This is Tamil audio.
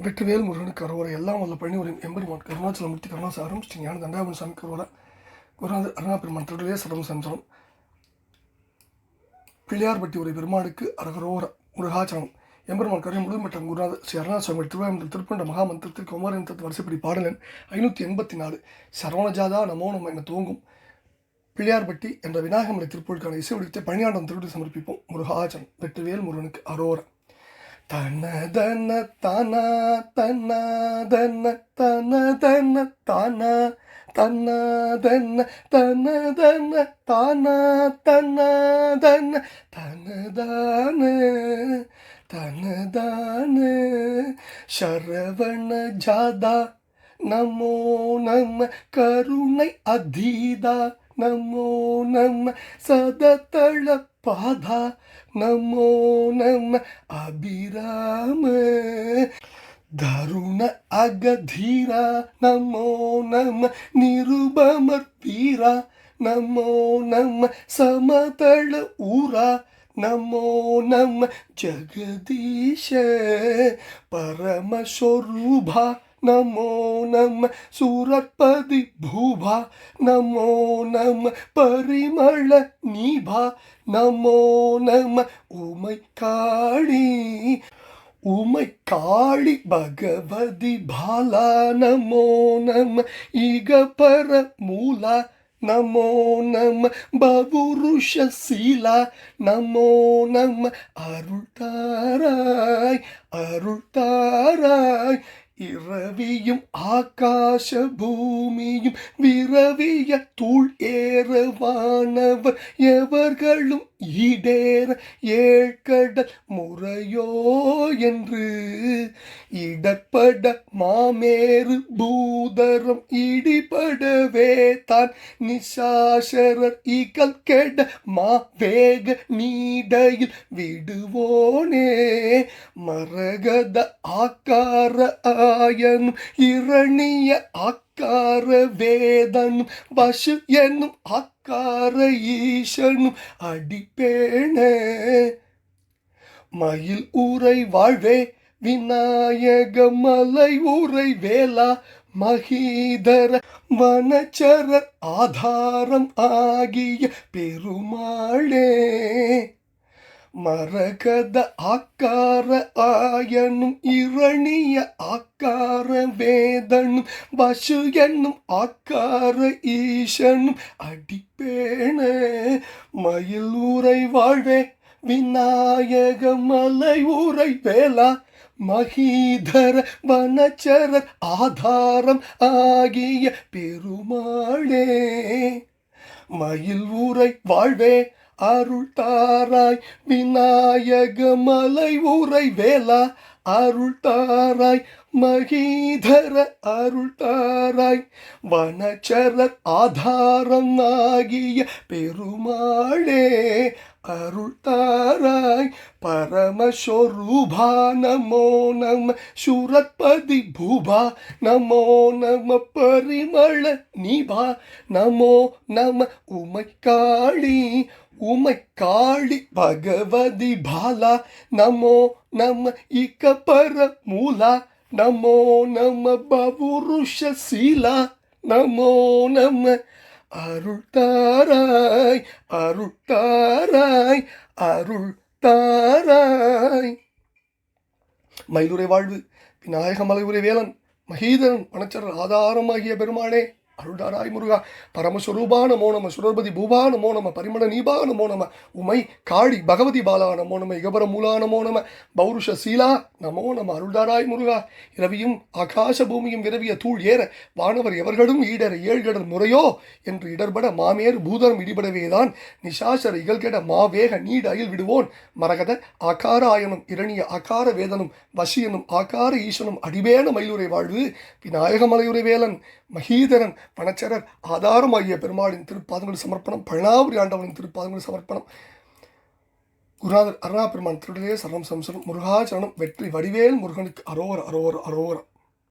வெற்றிவேல் முருகனுக்கு அரோரை எல்லாம் வல்ல பழனி ஒரு எம்பெருமான் கருணாச்சலமூர்த்தி கருணாசாரம் ஸ்ரீ ஞான தண்டாபன் சாமி கருவரா குருநாதர் அருணாபெருமான் திருடலே சரம் சஞ்சலம் பிள்ளையார்பட்டி ஒரு பெருமாளுக்கு அரகரோர முருகாச்சலம் எம்பெருமான் கருணை முழு மற்றும் குருநாதர் ஸ்ரீ அருணாசுவாமி திருவாயம்பல் திருப்பண்ட மகாமந்திரத்திற்கு குமாரந்தத்து வரிசைப்படி பாடலன் ஐநூற்றி எண்பத்தி நாலு சரவணஜாதா நமோ நம்ம என துவங்கும் பிள்ளையார்பட்டி என்ற விநாயகமலை திருப்பூருக்கான இசை வடிவத்தை பணியாண்டம் திருட்டு சமர்ப்பிப்போம். முருகாச்சலம் வெற்றிவேல் முருகனுக்கு அரோரா. தன தன தனா தன தன தன தன தானா தன தன தன தன தானா தன தன தனதான தனதான சரவண ஜாதா நமோ நம்ம கருணை அதீதா நமோ நம்ம சததள பாதா நமோ நம அபிராம தருண அகதீரா நமோ நம நிருபமர் வீரா நமோ நம சமதள ஊரா நமோ நம ஜகதீஷ பரமஸ்வரூபா நமோ நம சூரப்பதி பூபா நமோ நம பரிமள நீபா நமோ நம உமை காளி உமை காளி பகவதி பாலா நமோ நம இகபர மூலா நமோ நம பவுருஷசீலா நமோ நம அருள் தாராய் அருள் தாராய் இரவியும் ஆகாச பூமியும் விரவிய தூள் ஏறவானவர். எவர்களும் ஈடேற ஏழ்கடல் முறையோ என்று இடப்பட மாமேறு பூதரம் இடிபடவே தான் நிசாசரர் இகல் கெட மா வேக நீடையில் விடுவோனே. மரகத ஆக்கார ஆயனும் இரணிய ஆக்க அக்கார வேதனும் பசு என்னும் அக்கார ஈசனும் அடிப்பேண மயில் ஊரை வாழ்வே விநாயக மலை ஊரை வேலா மகீதர வனச்சரர் ஆதாரம் ஆகிய பெருமாளே. மரகத ஆக்கார ஆயனும் இரணிய ஆக்கார வேதனும் வசு என்னும் ஆக்கார ஈசனும் அடிப்பேண மயில் ஊரை வாழ்வே விநாயக மலை ஊரை வேலா மகீதர வனச்சரர் ஆதாரம் ஆகிய பெருமாளே. மயில் ஊரை வாழ்வே அருள் தாராய் விநாயக மலை ஊரை வேலா அருள் தாராய் மகீதர அருள் தாராய். வனச்சரர் ஆதாரம் ஆகிய பெருமாளே அருள் தாராய். பரமஸ்வரூபா நமோ நம சுரத்பதி பூபா நமோ நம பரிமள நிபா நமோ நம உமை காளி உமை காளி பகவதி பாலா நமோ நம இக்க பர மூலா நமோ நம பவுருஷ சீலா நமோ நம அருள் தாராய் அருள் தாராய் அருள் தாராய் மயிலுரை வாழ்வு விநாயக மலையுரை வேலன் மகீதரன் மணச்சரர் ஆதாரமாகிய பெருமானே அருள்தாராய் முருகா. பரமஸ்வரூபா நமோ நம சுரபதி பூபா நமோ நம பரிமள நீபா நமோ நம உமை காளி பகவதி பாலா நமோ நம இகபர மூலா நமோ நம பௌருஷ சீலா நமோ நம அருள்தாராய் முருகா. இரவியும் ஆகாச பூமியும் விரவிய தூள் ஏற வானவர் எவர்களும் ஈடர ஏழ்கடல் முறையோ என்று இடர்பட மாமேறு பூதரம் இடிபடவேதான். நிசாசர இகழ்கெட மாவேக நீட அயில் விடுவோன். மரகத ஆகார ஆயனும் இரணிய ஆகார வேதனும் வசியனும் ஆகார ஈசனும் அடிவேன மயிலுரை வாழ்வு. விநாயகமலையுரை வேலன் மகீதரன் பணச்சரர் ஆதாரமாகிய பெருமாளின் திருப்பாதங்கள் சமர்ப்பணம் பழனாபுரி ஆண்டவனின் திருப்பாதங்கள் சமர்ப்பணம். குருநாதர் அருணா பெருமான் திருடலே சரணம் சம்சரம் முருகாச்சரணம் வெற்றி வடிவேல் முருகனுக்கு அரோர அரோர அரோரம்